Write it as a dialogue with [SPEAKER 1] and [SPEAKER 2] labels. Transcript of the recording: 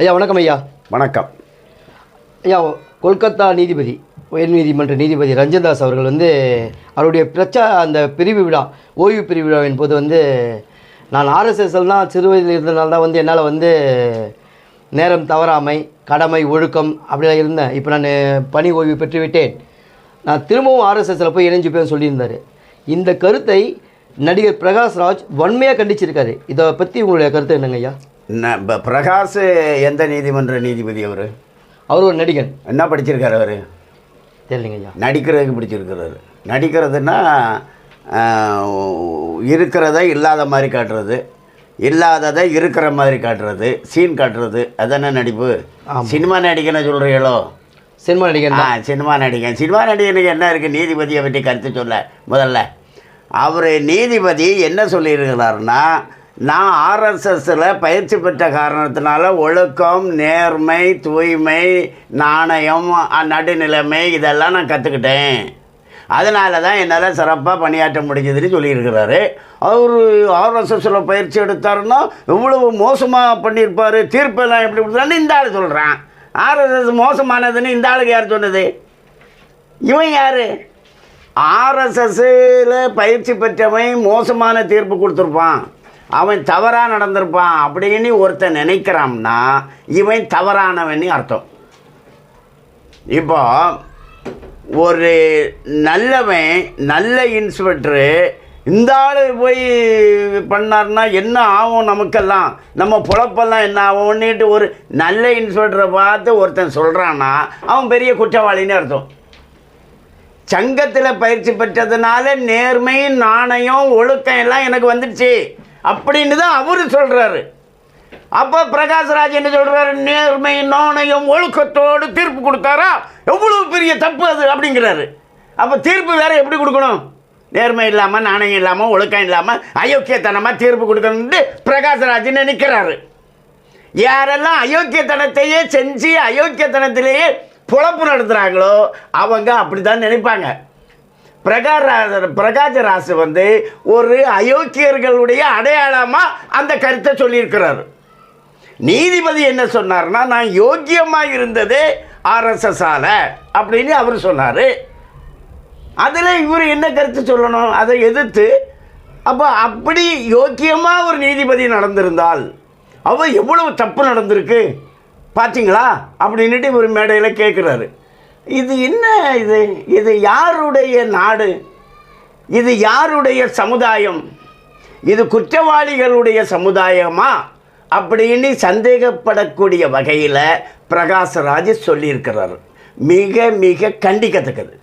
[SPEAKER 1] ஐயா வணக்கம் ஐயா.
[SPEAKER 2] வணக்கம்.
[SPEAKER 1] ஐயா கொல்கத்தா நீதிபதி உயர் நீதிமன்ற நீதிபதி ரஞ்சன்தாஸ் அவர்கள் வந்து அவருடைய பிரச்சா அந்த பிரிவு விழா ஓய்வு பிரிவு விழாவின் போது வந்து நான் ஆர்எஸ்எஸ்எல் தான் சிறு வயதில் இருந்தனால தான் வந்து என்னால் வந்து நேரம் தவறாமை கடமை ஒழுக்கம் அப்படிலாம் இருந்தேன். இப்போ நான் பணி ஓய்வு பெற்று விட்டேன் நான் திரும்பவும் ஆர்எஸ்எஸ்ல போய் இணைஞ்சுப்பேன்னு சொல்லியிருந்தார். இந்த கருத்தை நடிகர் பிரகாஷ்ராஜ் வன்மையாக கண்டிச்சிருக்காரு. இதை பற்றி உங்களுடைய கருத்து என்னங்க ஐயா?
[SPEAKER 2] பிரகாஷ் எந்த நீதிமன்ற நீதிபதி அவர்?
[SPEAKER 1] அவர் ஒரு நடிகன்.
[SPEAKER 2] என்ன படிச்சிருக்காரு அவர்?
[SPEAKER 1] தெரியலைங்க ஐயா.
[SPEAKER 2] நடிக்கிறதுக்கு பிடிச்சிருக்கிறாரு. நடிக்கிறதுனா ஆஹ், இருக்கிறத இல்லாத மாதிரி காட்டுறது இல்லாததை இருக்கிற மாதிரி காட்டுறது சீன் காட்டுறது அதானே நடிப்பு? சினிமா நடிகனை சொல்கிறீங்களோ
[SPEAKER 1] சினிமா நடிகன்
[SPEAKER 2] ஆ சினிமா நடிகன். சினிமா நடிகனுக்கு என்ன இருக்குது நீதிபதியை பற்றி கருத்து சொல்ல முதல்ல. அவர் நீதிபதி என்ன சொல்லியிருக்கிறாருன்னா நான் ஆர்எஸ்எஸ்ஸில் பயிற்சி பெற்ற காரணத்தினால ஒழுக்கம் நேர்மை தூய்மை நாணயம் நடுநிலைமை இதெல்லாம் நான் கற்றுக்கிட்டேன் அதனால தான் என்னால் சிறப்பாக பணியாற்ற முடிஞ்சதுன்னு சொல்லியிருக்கிறாரு. அவர் ஆர்எஸ்எஸ்ஸில் பயிற்சி எடுத்தாருன்னா இவ்வளவு மோசமாக பண்ணியிருப்பார் தீர்ப்பெல்லாம் எப்படி கொடுத்தாருன்னு இந்த ஆள் சொல்கிறான் ஆர்எஸ்எஸ் மோசமானதுன்னு இந்த ஆளுக்கு யார் சொன்னது? இவன் யார்? ஆர்எஸ்எஸ்ஸில் பயிற்சி பெற்றவன் மோசமான தீர்ப்பு கொடுத்துருப்பான். அவன் தவறாக நடந்திருப்பான் அப்படின்னு ஒருத்தன் நினைக்கிறான்னா இவன் தவறானவன் அர்த்தம். இப்போ ஒரு நல்லவன் நல்ல இன்ஸ்பெக்டரு இந்த ஆள் போய் பண்ணார்னா என்ன ஆகும் நமக்கெல்லாம்? நம்ம பொழப்பெல்லாம் என்ன ஆகும்னுட்டு ஒரு நல்ல இன்ஸ்பெக்டரை பார்த்து ஒருத்தன் சொல்கிறான்னா அவன் பெரிய குற்றவாளின்னு அர்த்தம். சங்கத்தில் பயிற்சி பெற்றதுனால நேர்மை நாணயம் ஒழுக்கம் எல்லாம் எனக்கு வந்துடுச்சு. அப்படின்னு தான் அவரு சொல்கிறாரு அப்போ பிரகாஷ்ராஜ் என்ன சொல்கிறாரு நேர்மை நாணயம் ஒழுக்கத்தோடு தீர்ப்பு கொடுத்தாரா? எவ்வளோ பெரிய தப்பு அது அப்படிங்கிறாரு. அப்போ தீர்ப்பு வேறு எப்படி கொடுக்கணும்? நேர்மை இல்லாமல் நாணயம் இல்லாமல் ஒழுக்கம் இல்லாமல் அயோக்கியத்தனமாக தீர்ப்பு கொடுக்கணும்ட்டு பிரகாஷ்ராஜ்னு நினைக்கிறாரு யாரெல்லாம் அயோக்கியத்தனத்தையே செஞ்சு அயோக்கியத்தனத்திலேயே பொழப்பு நடத்துகிறாங்களோ அவங்க அப்படி தான் நினைப்பாங்க. பிரகார பிரகாஜராசு வந்து ஒரு அயோக்கியர்களுடைய அடையாளமாக அந்த கருத்தை சொல்லியிருக்கிறாரு. நீதிபதி என்ன சொன்னார்னா நான் யோக்கியமாக இருந்ததே ஆர்எஸ்எஸ் ஆல அப்படின்னு அவர் சொன்னார். அதில் இவர் என்ன கருத்து சொல்லணும்? அதை எதிர்த்து அப்போ அப்படி யோக்கியமாக ஒரு நீதிபதி நடந்திருந்தால் அவ எவ்வளவு தப்பு நடந்திருக்கு? பார்த்தீங்களா அப்படின்ட்டு இவர் மேடையில் கேட்குறாரு இது என்ன இது? இது யாருடைய நாடு? இது யாருடைய சமுதாயம்? இது குற்றவாளிகளுடைய சமுதாயமா? அப்படின்னு சந்தேகப்படக்கூடிய வகையில் பிரகாசராஜ் சொல்லியிருக்கிறார். மிக மிக கண்டிக்கத்தக்கது.